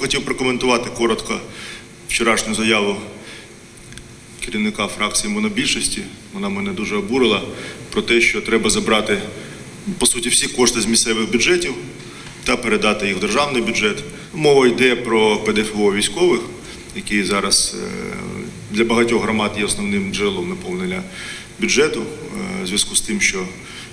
Хотів прокоментувати коротко вчорашню заяву керівника фракції монобільшості. Вона мене дуже обурила про те, що треба забрати по суті всі кошти з місцевих бюджетів та передати їх в державний бюджет. Мова йде про ПДФО військових, які зараз е, для багатьох громад є основним джерелом наповнення бюджету е, в зв'язку з тим, що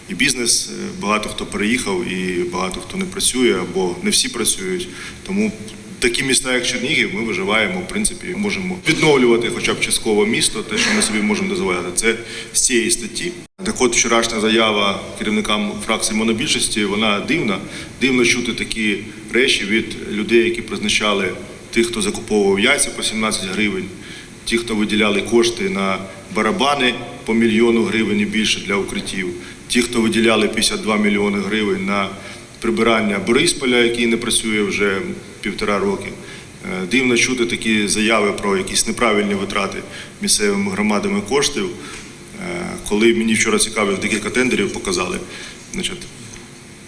і бізнес е, багато хто переїхав, і багато хто не працює або не всі працюють. Тому такі міста, як Чернігів, ми виживаємо, в принципі, можемо відновлювати хоча б частково місто, те, що ми собі можемо дозволяти. Це з цієї статті. Так от вчорашня заява керівникам фракції монобільшості, вона дивна. Дивно чути такі речі від людей, які призначали тих, хто закуповував яйця по 17 гривень, ті, хто виділяли кошти на барабани по мільйону гривень і більше для укриттів, ті, хто виділяли 52 мільйони гривень на прибирання Борисполя, який не працює вже півтора роки. Е, Дивно чути такі заяви про якісь неправильні витрати місцевими громадами коштів. Е, Коли мені вчора цікавих декілька тендерів показали, значить,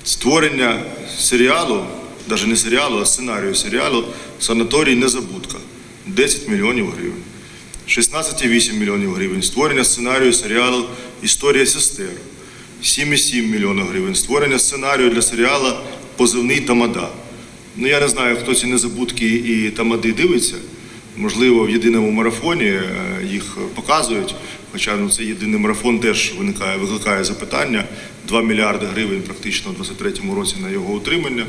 створення серіалу, навіть не серіалу, а сценарію серіалу Санаторій Незабудка 10 мільйонів гривень. 16,8 мільйонів гривень. Створення сценарію серіалу Історія сестер 7,7 мільйонів гривень. Створення сценарію для серіалу Позивний Тамада. Ну я не знаю, хто ці незабудки і тамади дивиться. Можливо, в єдиному марафоні е, їх показують. Хоча ну, цей єдиний марафон теж виникає, викликає запитання. 2 мільярди гривень практично у 2023 році на його утримання.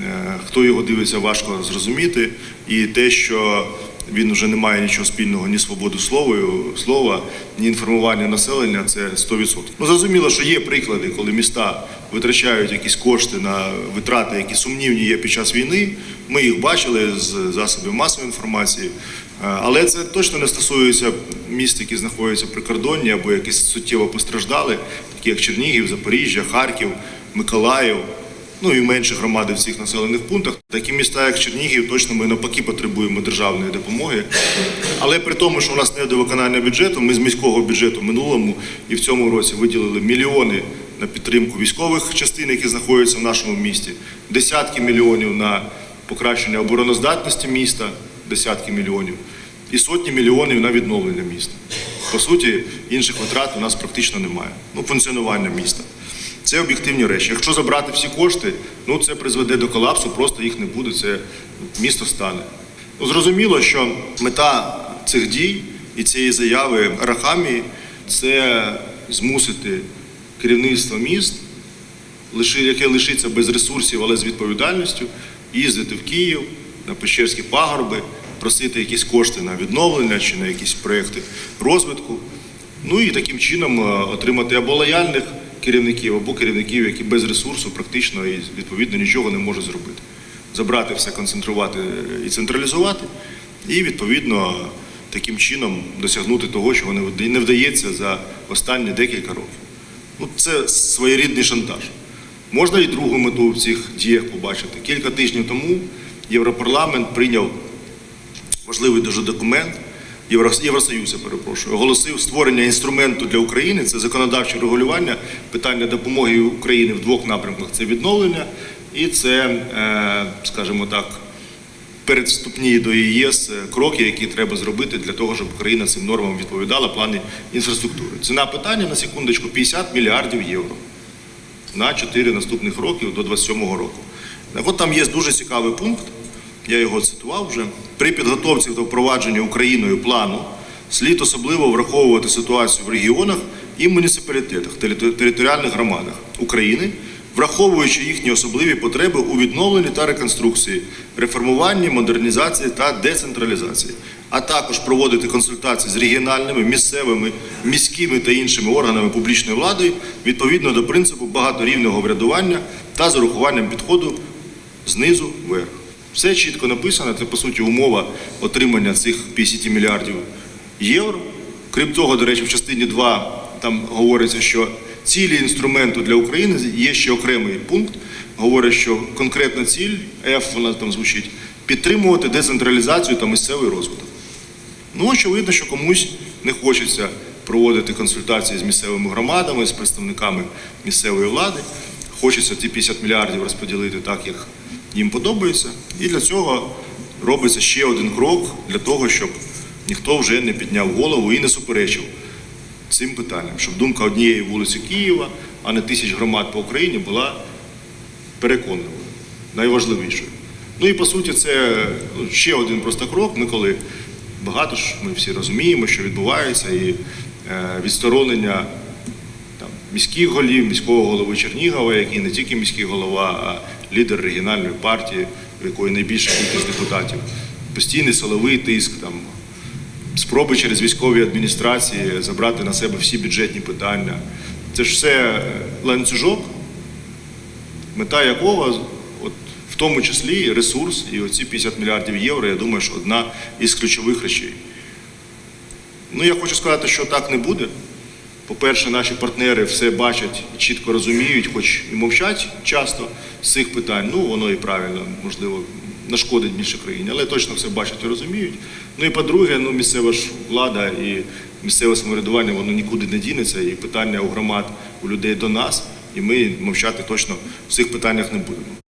Е, Хто його дивиться, важко зрозуміти. І те, що він вже не має нічого спільного ні з свободу словою, слова, ні інформування населення, це 100%. Ну зрозуміло, що є приклади, коли міста витрачають якісь кошти на витрати, які сумнівні є під час війни. Ми їх бачили з засобів масової інформації. Е, Але це точно не стосується міст, які знаходяться при кордоні або якісь суттєво постраждали, такі як Чернігів, Запоріжжя, Харків, Миколаїв ну і менші громади в цих населених пунктах. Такі міста, як Чернігів, точно ми навпаки потребуємо державної допомоги. Але при тому, що у нас не до виконання бюджету, ми з міського бюджету минулому і в цьому році виділили мільйони на підтримку військових частин, які знаходяться в нашому місті, десятки мільйонів на покращення обороноздатності міста, десятки мільйонів, і сотні мільйонів на відновлення міста. По суті, інших витрат у нас практично немає. Ну, функціонування міста. Це об'єктивні речі. Якщо забрати всі кошти, ну це призведе до колапсу, просто їх не буде, це місто стане. Ну, зрозуміло, що мета цих дій і цієї заяви Арахамії це змусити керівництво міст, яке лишиться без ресурсів, але з відповідальністю, їздити в Київ на Печерські пагорби, просити якісь кошти на відновлення чи на якісь проекти розвитку. Ну і таким чином е, отримати або лояльних керівників, або керівників, які без ресурсу практично і відповідно нічого не можуть зробити. Забрати все, концентрувати і централізувати, і відповідно таким чином досягнути того, чого не вдається за останні декілька років. Ну, це своєрідний шантаж. Можна і другу мету в цих діях побачити. Кілька тижнів тому Європарламент прийняв важливий дуже документ. Євро- Євросоюз, я перепрошую, оголосив створення інструменту для України. Це законодавче регулювання питання допомоги Україні в двох напрямках: це відновлення і це, е, скажімо так, передступні до ЄС кроки, які треба зробити для того, щоб Україна цим нормам відповідала в плані інфраструктури. Ціна питання на секундочку 50 мільярдів євро на 4 наступних років до 27-го року. От там є дуже цікавий пункт, я його цитував вже. При підготовці та впровадженні Україною плану слід особливо враховувати ситуацію в регіонах і муніципалітетах, територіальних громадах України, враховуючи їхні особливі потреби у відновленні та реконструкції, реформуванні, модернізації та децентралізації, а також проводити консультації з регіональними, місцевими, міськими та іншими органами публічної влади відповідно до принципу багаторівного врядування та з урахуванням підходу знизу вверх. Все чітко написано, це по суті умова отримання цих 50 мільярдів євро. Крім того, до речі, в частині 2 там говориться, що цілі інструменту для України є ще окремий пункт. Говорить, що конкретна ціль, F вона там звучить, підтримувати децентралізацію та місцевий розвиток. Ну, очевидно, що комусь не хочеться проводити консультації з місцевими громадами, з представниками місцевої влади. Хочеться ті 50 мільярдів розподілити так, як їм подобається. І для цього робиться ще один крок для того, щоб ніхто вже не підняв голову і не суперечив цим питанням, щоб думка однієї вулиці Києва, а не тисяч громад по Україні була переконливою, найважливішою. Ну і по суті, це ну, ще один просто крок. Ми коли багато ж ми всі розуміємо, що відбувається, і е, відсторонення міських голів, міського голови Чернігова, який не тільки міський голова, а лідер регіональної партії, в якої найбільша кількість депутатів, постійний силовий тиск, там, спроби через військові адміністрації забрати на себе всі бюджетні питання. Це ж все е, ланцюжок, мета якого, от, в тому числі ресурс, і оці 50 мільярдів євро, я думаю, що одна із ключових речей. Ну, я хочу сказати, що так не буде. По-перше, наші партнери все бачать і чітко розуміють, хоч і мовчать часто з цих питань. Ну, воно і правильно, можливо, нашкодить більше країні, але точно все бачать і розуміють. Ну і по-друге, ну, місцева ж влада і місцеве самоврядування, воно нікуди не дінеться, і питання у громад, у людей до нас, і ми мовчати точно в цих питаннях не будемо.